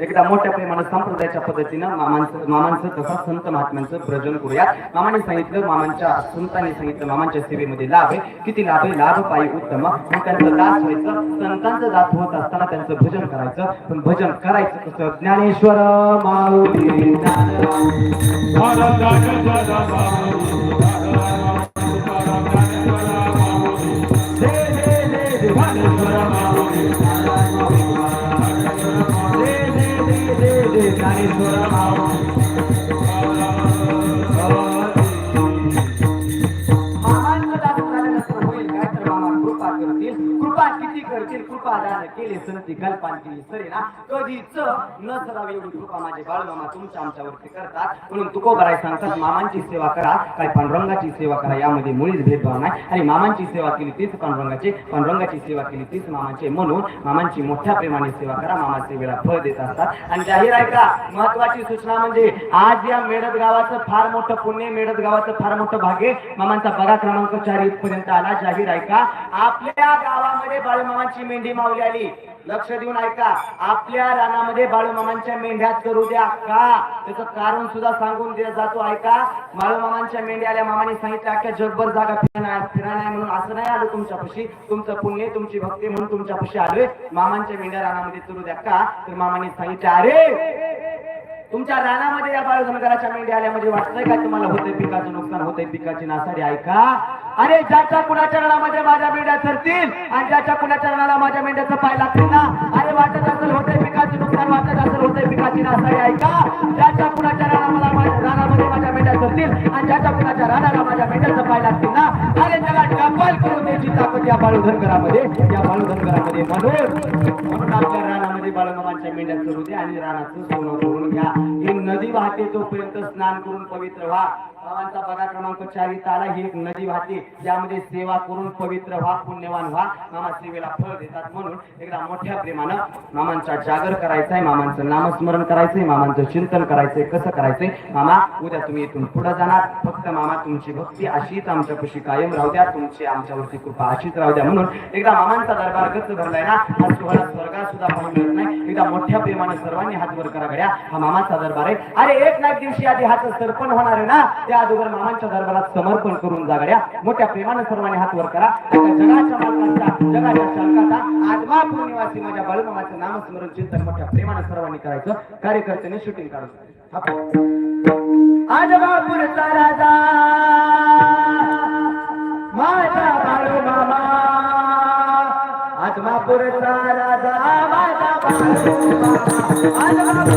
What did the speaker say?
एकदा मोठ्या प्रमाणात संप्रदायाच्या पद्धतीनं मामांचं मामांचं तसा संत महात्म्यांचं प्रजन करूया. मामाने सांगितलं मामांच्या संतांनी सांगितलं मामांच्या सेवेमध्ये लाभ आहे. किती लाभ आहे? लाभ पायी उत्तम. मग त्यांचं दास व्हायचं संतांचं दास होत असताना त्यांचं भजन करायचं. पण भजन करायचं कसं? ज्ञानेश्वर माऊली करतील कृपा दान केले संती कल्पांची सरेला कधीच न सरावी एवढी कृपा माझे बाळमामा तुमच्या आमच्यावरती करतात. म्हणून तुकोबराय सांगतात मामांची सेवा करा काय पांडुरंगाची सेवा करा यामध्ये मुळीच भेदभाव नाही. आणि मामांची सेवा केली तीच पांडुरंगाची पांडुरंगाची सेवा केली तीच मामांचे. म्हणून मामांची मोठ्या प्रेमाने सेवा करा मामा सेवेला फळ देत असतात. आणि जाहीर आहे का महत्वाची सूचना म्हणजे आज या मेडत गावाचं फार मोठं पुण्य मेडत गावाचं फार मोठं भाग्य मामांचा बघा क्रमांक चार पर्यंत आला. जाहीर आहे का आपल्या गावामध्ये बाळमामांची मेंढी मावली आली. लक्ष देऊन ऐका आपल्या रानामध्ये बाळूमामांच्या मेंढ्या करू द्या का? त्याचं कारण सुद्धा सांगून दिला जातो. ऐका बाळूमामांच्या मेंढ्या आल्या मामाने सांगितलं अख्या जगभर जागा फिरणार फिरणार म्हणून असं नाही आलो तुमच्यापाशी. तुमचं पुण्य तुमची भक्ती म्हणून तुमच्यापाशी आलोय. मामांच्या मेंढ्या रानामध्ये चरू द्या का? तर मामाने सांगितलं अरे तुमच्या रानामध्ये या बाळधनगराच्या मेंढ्या आल्या म्हणजे वाटतंय का तुम्हाला होतंय पिकाचं नुकसान होतंय पिकाची नासाडी? ऐका. अरे ज्याच्या कुणाच्या रणामध्ये माझ्या मेंढ्या चरतील आणि ज्याच्या कुणाच्या रणाला माझ्या मेंढ्याचं पाय लागतील ना? अरे वाटत असेल होतंय पिकाचं नुकसान वाटत असेल होतंय पिकाची नासाडी ऐका. ज्याच्या कुणाच्या रानाला माझ्या रानामध्ये माझ्या मेंढ्या चरतील आणि ज्याच्या कुणाच्या रानाला माझ्या मेंढ्याचा पाय लागतील ना? अरे त्याला टपाल करून द्यायची ताकद या बाळूधनगरामध्ये या बाळूधनगरामध्ये म्हणून म्हणून आपल्या रानामध्ये बाळूमामांच्या मेंढ्या करू द्या आणि रानाचं सोनं करून घ्या. ही नदी वाहते तोपर्यंत स्नान करून पवित्र व्हा. बाबांचा बघा क्रमांक चार आला ही एक नदी वाहते. ज्यामध्ये सेवा करून पवित्र व्हा पुण्यवान व्हा. मामा सेवेला फळ देतात म्हणून एकदा मोठ्या प्रेमानं मामांचा जागर करायचा आहे मामांचं नामस्मरण करायचंय मामांचं चिंतन करायचंय कसं करायचंय? मामा उद्या तुम्ही इथून पुढे जाणार. फक्त मामा तुमची भक्ती अशीच आमच्या आमच्यापाशी कायम राहू द्या. तुमची आमच्यावरती कृपा अशीच राहू द्या म्हणून एकदा मामांचा दरबार गच्च भरलाय ना हा स्वर्गात सुद्धा पाहून एकदा मोठ्या प्रेमाने सर्वांनी हात वर करा गड्या. हा मामाचा दरबार आहे. अरे एक ना दिवशी आधी हात सर्पण होणार आहे ना त्या अगोदर मामांच्या दरबारात समर्पण करून जा गड्या. मोठ्या प्रेमाने सर्वांनी हात वर करा. एका जगाच्या मालकाचा जगाच्या चालकाचा आदमापूर निवासी माझ्या बाळूमामाचं नामस्मरण चिंतन मोठ्या प्रेमाने सर्वांनी करायचं. कार्यकर्त्याने शूटिंग काढून हा पाहू. आजमापूरचा राजा माझा बाळू मामा आजमापूरचा राजा माझा बाळू